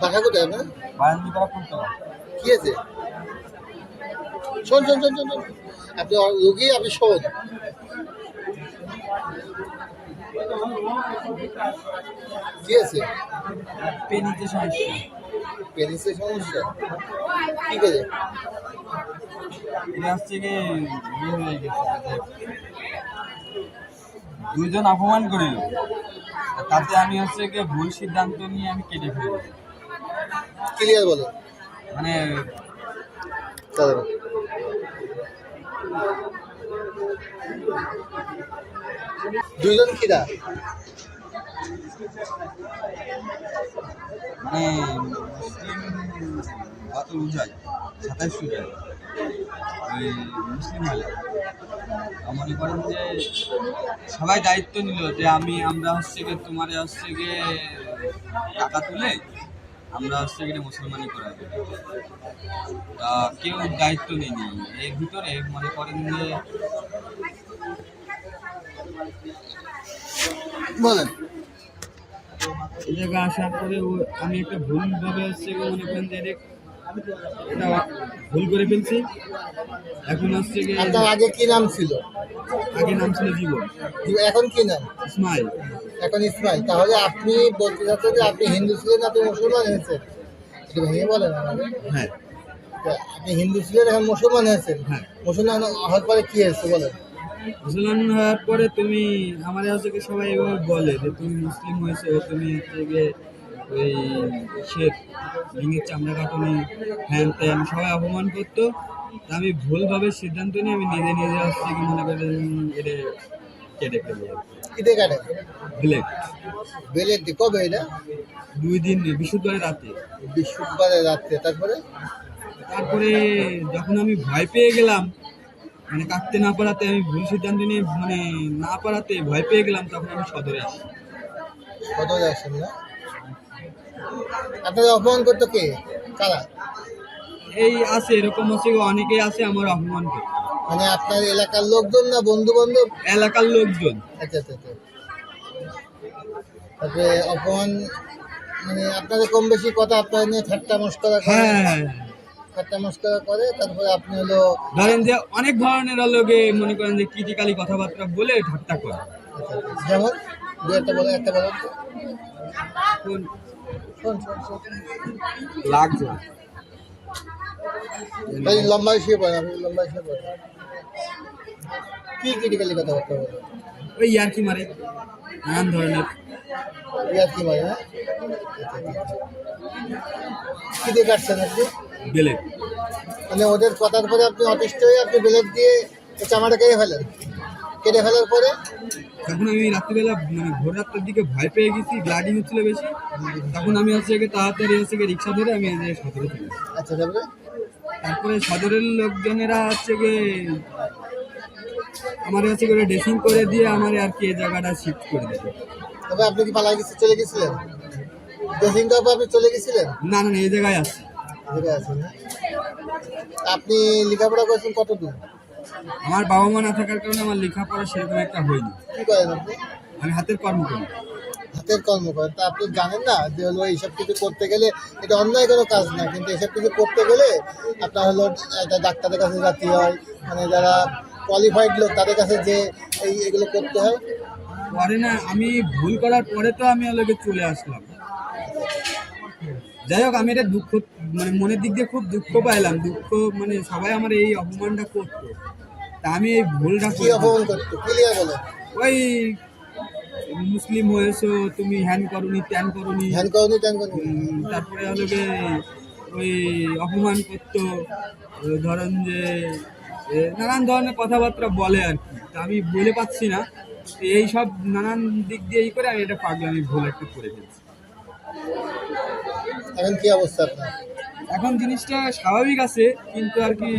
বাসা কোথায় কি আছে? শোন শোন শোন শোন। আপনি রুগী, আপনি শোন। কি আছে? পেনিতে সমস্যা পেনিসের সমস্যা। কি করে? ইয়ে দুইজন অপমান করিল। তাতে আমি হচ্ছে কি ভুল সিদ্ধান্ত নিয়ে আমি কেটে ফেলি। ক্লিয়ার বলো। মানে চলো দুইজন কিরা? মানে মুসলিম বাতুল উজাই সাতাইশ উজাই ওই মুসলিম হলে মনে করেন যে সবাই দায়িত্ব নিল যে আমি আমরা হচ্ছে গিয়ে তোমার হচ্ছে গিয়ে টাকা তুলে আমরা হচ্ছে গিয়ে মুসলমানি করা তা কেউ দায়িত্ব নেয়নি। এর ভিতরে মনে করেন যে বলেন। এই জায়গায় আসার পরে আমি একটা ভুলভাবে হচ্ছে মনে করেন যে এটা এটা ভুল করে ফেলছি। এখন হচ্ছে আপনার আগে কি নাম ছিল? আগে নাম ছিল জীবন। এখন কি নাম? ইসমাইল। এখন ইসমাইল। তাহলে আপনি বলতে চাচ্ছেন যে আপনি হিন্দু ছিলেন আপনি মুসলমান হয়েছেন? একটু ভেঙে বলেন হ্যাঁ। আপনি হিন্দু ছিলেন এখন মুসলমান হয়েছেন? হ্যাঁ। মুসলমান হওয়ার পরে কি হয়েছে বলেন? মুসলমান হওয়ার পরে তুমি আমার হচ্ছে সবাই এভাবে বলে যে তুমি মুসলিম হয়েছে তুমি হচ্ছে ওই সে লিঙ্গের চামড়া কাটনি হ্যান ত্যান সবাই অপমান করতো। তা আমি ভুলভাবে সিদ্ধান্ত নিয়ে আমি নিজে নিজে হচ্ছে কি মনে করেন এটা কেটে ফেলি কিতে কাটে? ব্লেড। বেলের দি কবে এটা? দুই দিন বৃহস্পতিবার রাতে। বৃহস্পতিবারে রাত্রে তারপরে? তারপরে যখন আমি ভয় পেয়ে গেলাম মানে কাটতে না পারাতে আমি ভুল সিদ্ধান্ত নিয়ে মানে না পারাতে ভয় পেয়ে গেলাম তখন আমি সদরে আসি। সদরে আসেন না? আপনাদের অপমান করতো কে? কারা? এই আছে এরকম হচ্ছে অনেকেই আছে আমার অপমান করে মানে আপনার এলাকার লোকজন না বন্ধু বান্ধব এলাকার লোকজন। আচ্ছা আচ্ছা আচ্ছা। তারপরে অপমান মানে আপনাদের কম বেশি কথা আপনার নিয়ে ঠাট্টা মস্করা করে? হ্যাঁ ঠাট্টা মস্করা করে তারপরে আপনি হলো ধরেন যে অনেক ধরনের লোকে মনে করেন যে ক্রিটিক্যালি কথাবার্তা বলে ঠাট্টা করে। আচ্ছা, আচ্ছা, যেমন? দু একটা বলেন একটা বলেন শোন শোন শোন লাগছে। ভাই লম্বা শুয়ে পড়েন আপনি লম্বা শুয়ে পড়েন কি ক্রিটিক্যালি কথাবার্তা বলেন ওই ইয়ার্কি মারে। নানান ধরনের। ইয়ার কি মানে হ্যাঁ কি দিয়ে কাটছেন আপনি মানে ওদের কথার পরে আপনি অতিষ্ঠ হয়ে আপনি বেলেট দিয়ে চামাটা কেটে ফেলেন? কেটে ফেলার পরে? তখন আমি রাত্রিবেলা মানে ভোর রাত্রের দিকে ভয় পেয়ে গেছি ব্লাডিং হচ্ছিল বেশি। তখন আমি হচ্ছে গিয়ে তাড়াতাড়ি হচ্ছে গিয়ে রিক্সা ধরে আমি সদরে চলে আচ্ছা তারপরে? তারপরে সদরের লোকজনেরা হচ্ছে গিয়ে আমার হচ্ছে করে ড্রেসিং করে দিয়ে আমার আর কি এই জায়গাটা শিফট করে দেবে তবে আপনি কি পালা গেছে চলে গেছিলেন? ড্রেসিং কাপ আপনি চলে গেছিলেন? না না এই জায়গায় আছে আছেন? আপনি লেখাপড়া করেছেন কত দূর আমার বাবা মা না থাকার কারণে আমার লেখাপড়া সেরকম একটা হয়নি। কি করেন আপনি? আমি হাতের কর্ম করি। হাতের কর্ম করেন। তা আপনি জানেন না যে হলো এইসব কিছু করতে গেলে এটা অন্যায় কোনো কাজ না কিন্তু এসব কিছু করতে গেলে আপনার হলো একটা ডাক্তারের কাছে যেতে হয় মানে যারা কোয়ালিফাইড লোক তাদের কাছে যে এই এগুলো করতে হয়। পরে না আমি ভুল করার পরে তো আমি ওদেরকে চলে আসলাম। যাই হোক আমি এটা দুঃখ মানে মনের দিক দিয়ে খুব দুঃখ পাইলাম। দুঃখ মানে সবাই আমার এই অপমানটা করতো। তা আমি এই ভুলটা কি অপমান করতো? ওই মুসলিম হয়েছো তুমি হ্যান করনি ত্যান করনি। তারপরে হলো ওই অপমান করতো ধরেন যে নানান ধরনের কথাবার্তা বলে আর কি। তা আমি বলে পাচ্ছি না। এই সব নানান দিক দিয়ে এই করে আমি এটা পাগলামি ভুল একটা করে ফেলছি। এখন কি অবস্থা আপনার? এখন জিনিসটা স্বাভাবিক আছে কিন্তু আর কি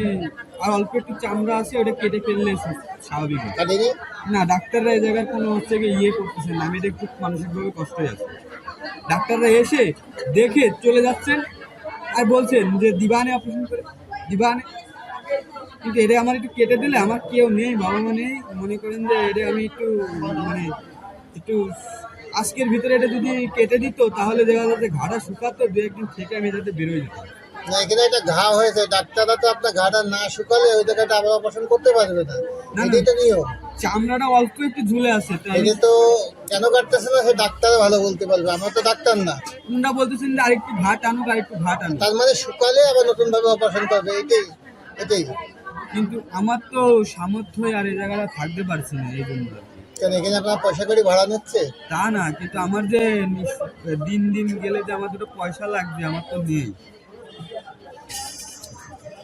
আর অল্প একটু চামড়া আছে ওটা কেটে ফেললে স্বাভাবিক না ডাক্তাররা এই জায়গায় কোনো হচ্ছে গিয়ে ইয়ে করতেছেন না আমি এটা একটু মানসিকভাবে কষ্ট হয়ে যাচ্ছে ডাক্তাররা এসে দেখে চলে যাচ্ছেন আর বলছেন যে দিবানে অপারেশন করে দিবানে। কিন্তু এটা আমার একটু কেটে দিলে আমার কেউ নেই বাবা মা নেই। মনে করেন যে এটা আমি একটু মানে একটু আজকের ভিতরে এটা যদি কেটে দিত তাহলে দেখা যাচ্ছে ঘাড়া শুকাতো দু একদিন থেকে আমি যাতে বেরোয় যেত না এখানে একটা ঘা হয়েছে ডাক্তাররা তো আপনার ঘাটা না শুকালে ওই জায়গাটা আবার অপারেশন করতে পারবে না। এটাই তো নিয়ম। চামড়াটা অল্প একটু ঝুলে আছে এটা তো কেন কাটতেছে না সে ডাক্তার ভালো বলতে পারবে আমরা তো ডাক্তার না। তোমরা বলতেছেন যে আরেকটু ঘাট আনুক আরেকটু ঘাট আনুক তার মানে শুকালে আবার নতুন ভাবে অপারেশন করবে এটাই এটাই। কিন্তু আমার তো সামর্থ্য আর এই জায়গাটা থাকতে পারছি না এই জন্য। কেন এখানে আপনার পয়সা করে ভাড়া নিচ্ছে? তা না কিন্তু আমার যে দিন দিন গেলে যে আমার দুটো পয়সা লাগবে আমার তো নেই।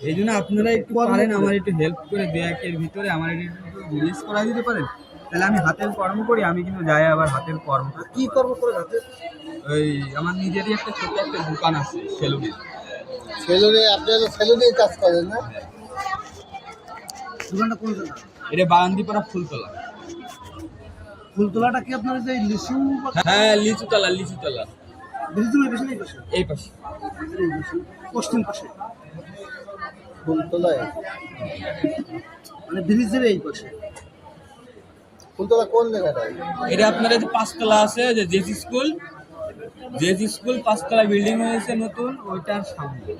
এই জন্য আপনারা একটু পারেন আমার একটু হেল্প করে দেয়াকের ভিতরে আমার একটু রিলিজ করা দিতে পারেন। তাহলে আমি হাতের কর্ম করি আমি কিন্তু যাই আবার হাতের কর্ম। কি কর্ম করে রাতে ওই আমার নিজেরই একটা ছোট একটা দোকান আছে সেলুনের সেলুনে আপনি তো সেলুনে কাজ করেন না? দোকানটা কোন জায়গা? এটা বারান্দিপাড়া ফুলতলা। ফুলতলাটা কি আপনার যে লিচু হ্যাঁ লিচুতলা লিচুতলা। এই পাশে। এই পাশে পশ্চিম পাশে। ফুলতলায় মানে ব্রিজের এই পাশে। ফুলতলা কোন জায়গাটায় এটা আপনার যে পাঁচতলা আছে, যে জেসি স্কুল। জেসি স্কুল পাঁচতলা বিল্ডিং হয়েছে নতুন, ওইটার সামনে।